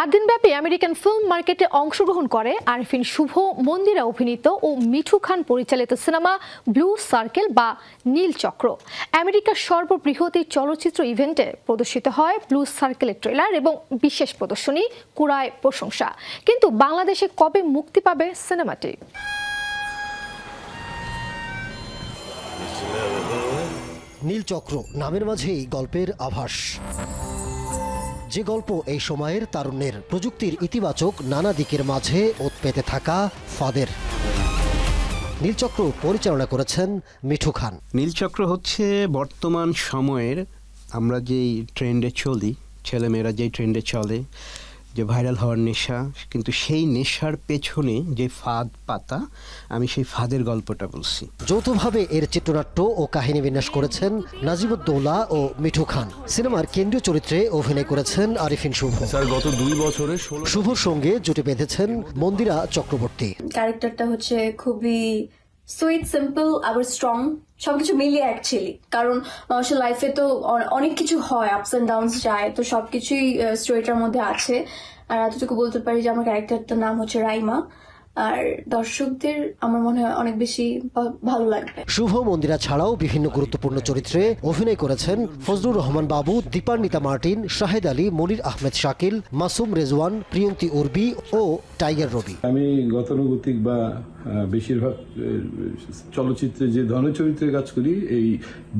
আট দিনব্যাপী American film মার্কেটে অংশগ্রহণ করে আরফিন শুভ, মন্দিরা অভিনীত ও মিঠু খান পরিচালিত সিনেমা ব্লু সার্কেল বা নীল চক্র। আমেরিকার সর্ববৃহৎ এই চলচ্চিত্র ইভেন্টে প্রদর্শিত হয় ব্লু সার্কেলের ট্রেলার এবং বিশেষ প্রদর্শনী কুড়ায় প্রশংসা। কিন্তু বাংলাদেশে কবে মুক্তি পাবে সিনেমাটি? নীলচক্র নামের মাঝেই গল্পের আভাস। যে গল্প এই সময়ের তারুণ্যের প্রযুক্তির ইতিবাচক নানা দিকের মাঝে ওত পেতে থাকা ফাদের। নীলচক্র পরিচালনা করেছেন মিঠু খান। নীলচক্র হচ্ছে বর্তমান সময়ের আমরা যেই ট্রেন্ডে চলি, ছেলেমেয়েরা যেই ট্রেন্ডে চলে যে ভাইরাল হওয়ার নেশা কিন্তু সেই নেশার পেছনে যে ফাঁদ পাতা আমি সেই ফাঁদের গল্পটা বলছি। যৌথভাবে এর চিত্রনাট্য ও কাহিনী বিন্যাস করেছেন নাজিবুদ্দৌলা ও মিঠু খান। সিনেমার কেন্দ্রীয় চরিত্রে অভিনয় করেছেন আরিফিন শুভ। স্যার গত দুই বছরে শুভর সঙ্গে জুটি বেঁধেছেন মন্দিরা চক্রবর্তী। ক্যারেক্টারটা হচ্ছে খুবই সুইট সিম্পল আবার স্ট্রং সবকিছু মিলিয়ে অ্যাকচুয়ালি কারণ মানুষের লাইফে তো অনেক কিছু হয় আপস অ্যান্ড ডাউন যায়, তো সবকিছুই স্টোরিটার মধ্যে আছে। আর এতটুকু বলতে পারি যে আমার ক্যারেক্টারটার নাম হচ্ছে রাইমা। আর দর্শকদের আমার মনে হয় অনেক বেশি ভালো লাগবে। শুভ মন্দিরা ছাড়াও বিভিন্ন গুরুত্বপূর্ণ চরিত্রে অভিনয় করেছেন ফজলুর রহমান বাবু দীপান্বিতা মার্টিন শাহেদ আলী মনির আহমেদ শাকিল মাসুম রেজওয়ান প্রিয়ন্তী উর্বি ও টাইগার রবি। আমি গতানুগতিক বা বেশিরভাগ চলচ্চিত্রে যে ধরনের চরিত্রে কাজ করি এই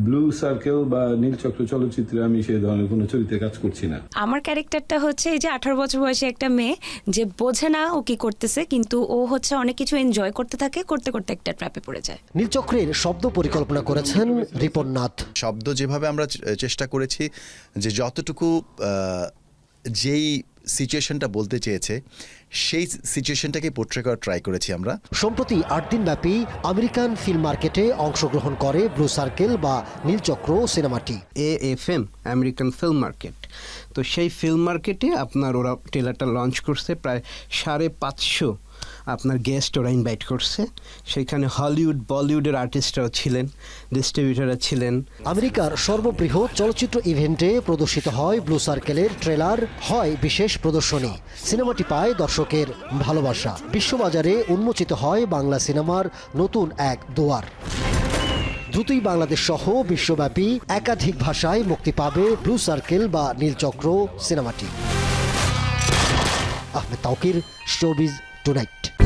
ব্লু সার্কেল বা নীলচক্র চলচ্চিত্রে আমি সেই ধরনের কোনো চরিত্রে কাজ করছি না। আমার ক্যারেক্টারটা হচ্ছে এই যে আঠারো বছর বয়সে একটা মেয়ে যে বোঝে না ও কি করতেছে কিন্তু ও হচ্ছে অনেক কিছু এনজয় করতে থাকে করতে করতে একটা ট্র্যাপে পড়ে যায়। নীলচক্রের শব্দ পরিকল্পনা করেছেন রিপন নাথ শব্দ যেভাবে আমরা চেষ্টা করেছি যে যতটুকু যেই সিচুয়েশনটা বলতে চেয়েছে সেই সিচুয়েশনটাকে পোট্রে করার ট্রাই করেছি আমরা। সম্প্রতি আট দিনব্যাপী আমেরিকান ফিল্ম মার্কেটে অংশগ্রহণ করে ব্লু সার্কেল বা নীলচক্র সিনেমাটি A F M American film market তো সেই ফিল্ম মার্কেটে আপনার ওরা ট্রেলারটা লঞ্চ করছে প্রায় সাড়ে পাঁচশো আপনার গেস্ট ওরা ইনভাইট করছে। সেখানে হলিউড বলিউডের আর্টিস্টরাও ছিলেন ডিস্ট্রিবিউটাররা ছিলেন। আমেরিকার সর্ববৃহৎ চলচ্চিত্র ইভেন্টে প্রদর্শিত হয় ব্লু সার্কেলের ট্রেলার হয় বিশেষ প্রদর্শনী। সিনেমাটি পায় দর্শকের ভালোবাসা। বিশ্ববাজারে উন্মোচিত হয় বাংলা সিনেমার নতুন এক দুয়ার। দ্রুতই বাংলাদেশ সহ বিশ্বব্যাপী একাধিক ভাষায় মুক্তি পাবে ব্লু সার্কেল বা নীলচক্র সিনেমাটি। Ahmed Tauquir showbiz tonight.